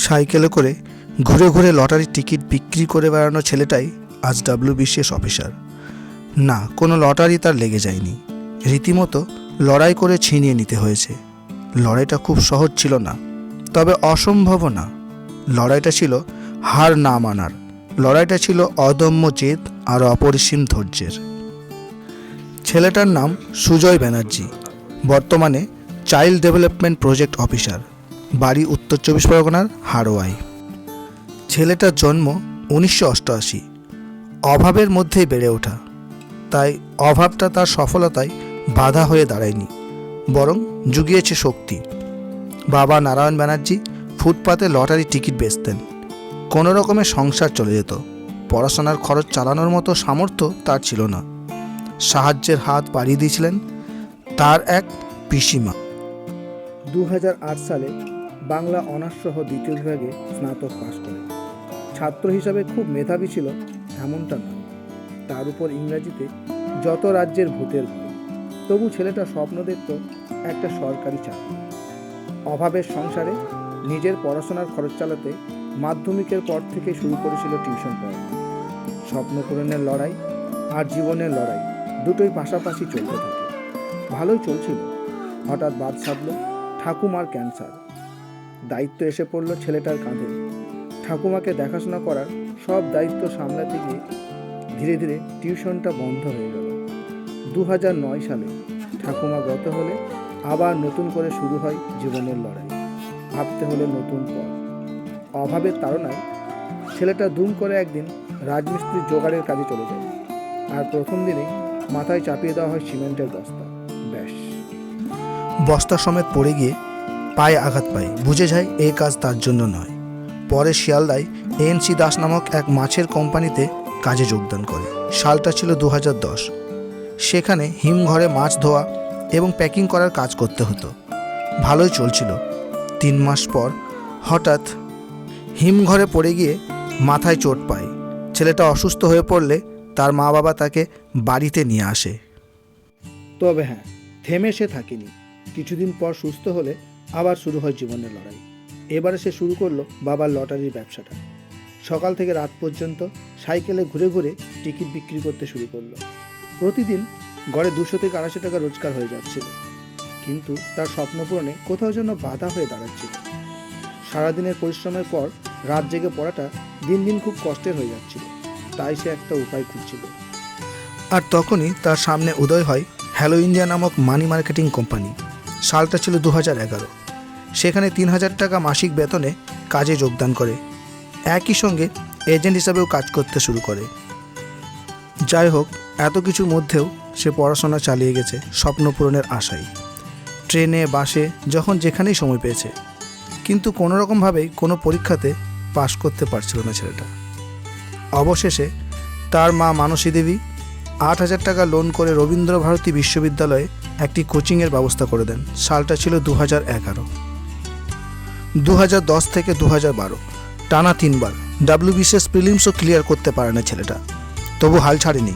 সাইকেলে করে ঘুরে ঘুরে লটারির টিকিট বিক্রি করে বেড়ানো ছেলেটাই আজ ডাব্লিউ বিশেষ অফিসার। না, কোনো লটারি তার লেগে যায়নি। রীতিমতো লড়াই করে ছিনিয়ে নিতে হয়েছে। লড়াইটা খুব সহজ ছিল না, তবে অসম্ভবও না। লড়াইটা ছিল হার না মানার। লড়াইটা ছিল অদম্য জেদ আর অপরিসীম ধৈর্যের। ছেলেটার নাম সুজয় ব্যানার্জি, বর্তমানে চাইল্ড ডেভেলপমেন্ট প্রজেক্ট অফিসার। বাড়ি উত্তর চব্বিশ পরগনার হাড়োয়াই ছেলেটার জন্ম উনিশশো অষ্টআশি। অভাবের মধ্যেই বেড়ে ওঠা। তাই অভাবটা তার সফলতায় বাধা হয়ে দাঁড়ায়নি, বরং জুগিয়েছে শক্তি। বাবা নারায়ণ ব্যানার্জি ফুটপাতে লটারি টিকিট বেচতেন। কোনো রকমের সংসার চলে যেত। পড়াশোনার খরচ চালানোর মতো সামর্থ্য তার ছিল না। সাহায্যের হাত বাড়িয়ে দিয়েছিলেন তার এক পিসিমা। দু হাজার আট সালে বাংলা অনার্স সহ দ্বিতীয় বিভাগে স্নাতক পাশ করে। ছাত্র হিসাবে খুব মেধাবী ছিল এমনটা নয় তার উপর ইংরাজিতে যত রাজ্যের ভূতের ভয়, তবু ছেলেটা স্বপ্ন দেখত একটা সরকারি চাকরি। অভাবের সংসারে নিজের পড়াশোনার খরচ চালাতে মাধ্যমিকের পর থেকে শুরু করেছিল টিউশন পড়া স্বপ্ন পূরণের লড়াই আর জীবনের লড়াই দুটোই পাশাপাশি চলতে থাকে। ভালোই চলছিল। হঠাৎ বাদ সাধল ঠাকুমার ক্যান্সার। দায়িত্ব এসে পড়ল ছেলেটার কাঁধে। ঠাকুমাকে দেখাশোনা করার সব দায়িত্ব সামলাতে গিয়ে ধীরে ধীরে টিউশনটা বন্ধ হয়ে গেল। দু নয় সালে ঠাকুমা গত হলে আবার নতুন করে শুরু হয় জীবনের লড়াই। ভাবতে হলে নতুন পথ। অভাবের তাড়নায় ছেলেটা দুম করে একদিন রাজমিস্ত্রির জোগাড়ের কাজে চলে যায়। আর প্রথম দিনে মাথায় চাপিয়ে দেওয়া হয় সিমেন্টের বস্তা। ব্যাস। বস্তা সমেত পড়ে গিয়ে পায়ে আঘাত পায়। বুঝে যায় এই কাজ তার জন্য নয়। পরে শিয়ালদায় এএনসি দাস নামক এক মাছের কোম্পানিতে কাজে যোগদান করে। সালটা ছিল দু হাজার দশ। সেখানে হিমঘরে মাছ ধোয়া এবং প্যাকিং করার কাজ করতে হতো। ভালোই চলছিল। তিন মাস পর হঠাৎ হিমঘরে পড়ে গিয়ে মাথায় চোট পায়। ছেলেটা অসুস্থ হয়ে পড়লে তার মা বাবা তাকে বাড়িতে নিয়ে আসে। তবে হ্যাঁ থেমে সে থাকেনি। কিছুদিন পর সুস্থ হলে আবার শুরু হয় জীবনের লড়াই। এবারে সে শুরু করল বাবার লটারির ব্যবসাটা। সকাল থেকে রাত পর্যন্ত সাইকেলে ঘুরে ঘুরে টিকিট বিক্রি করতে শুরু করল। প্রতিদিন গড়ে দুশো থেকে আড়াইশো টাকা রোজগার হয়ে যাচ্ছিল। কিন্তু তার স্বপ্ন পূরণে কোথাও যেন বাধা হয়ে দাঁড়াচ্ছিল। সারাদিনের পরিশ্রমের পর রাত জেগে পড়াটা দিন দিন খুব কষ্টের হয়ে যাচ্ছিল। তাই সে একটা উপায় খুঁজছিল। আর তখনই তার সামনে উদয় হয় হ্যালো ইন্ডিয়া নামক মানি মার্কেটিং কোম্পানি সালটা ছিল দু হাজার এগারো। সেখানে তিন হাজার টাকা মাসিক বেতনে কাজে যোগদান করে। একই সঙ্গে এজেন্ট হিসাবেও কাজ করতে শুরু করে। যাই হোক, এত কিছুর মধ্যেও সে পড়াশোনা চালিয়ে গেছে স্বপ্ন পূরণের আশায়। ট্রেনে, বাসে, যখন যেখানেই সময় পেয়েছে। কিন্তু কোনো রকমভাবেই কোনো পরীক্ষাতে পাশ করতে পারছিল না ছেলেটা। অবশেষে তার মা মানসী দেবী আট হাজার টাকা লোন করে রবীন্দ্র ভারতী বিশ্ববিদ্যালয়ে একটি কোচিংয়ের ব্যবস্থা করে দেন। সালটা ছিল দু হাজার এগারো। দু হাজার দশ থেকে দু হাজার বারো। টানা তিনবার। ডাব্লিউবিসিএস প্রিলিমসও ক্লিয়ার করতে পারে না ছেলেটা। তবু হাল ছাড়েনি।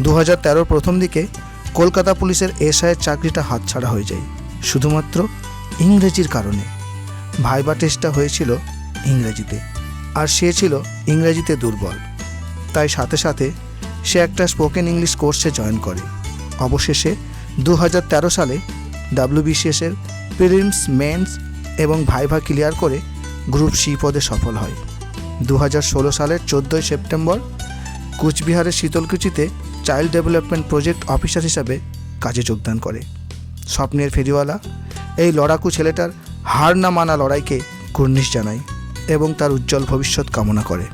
দু হাজার তেরোর প্রথম দিকে কলকাতা পুলিশের এসআইয়ের চাকরিটা হাতছাড়া হয়ে যায়। শুধুমাত্র ইংরেজির কারণে। ভাইবা টেস্টটা হয়েছিল ইংরেজিতে। আর সে ছিল ইংরেজিতে দুর্বল। তাই সাথে সাথে সে একটা স্পোকেন ইংলিশ কোর্সে জয়েন করে। অবশেষে দু হাজার তেরো সালে ডাব্লিউবিসিএসের প্রিলিমস মেন্স এবং ভাইভা ক্লিয়ার করে গ্রুপ সি পদে সফল হয়। দু হাজার ষোলো সালের চোদ্দোই সেপ্টেম্বর কুচবিহারের শীতলকুচিতে চাইল্ড ডেভেলপমেন্ট প্রজেক্ট অফিসার হিসাবে কাজে যোগদান করে। স্বপ্নের ফেরিওয়ালা, এই লড়াকু ছেলেটার হার না মানা লড়াইকে কুর্নিশ জানায় এবং তার উজ্জ্বল ভবিষ্যৎ কামনা করে।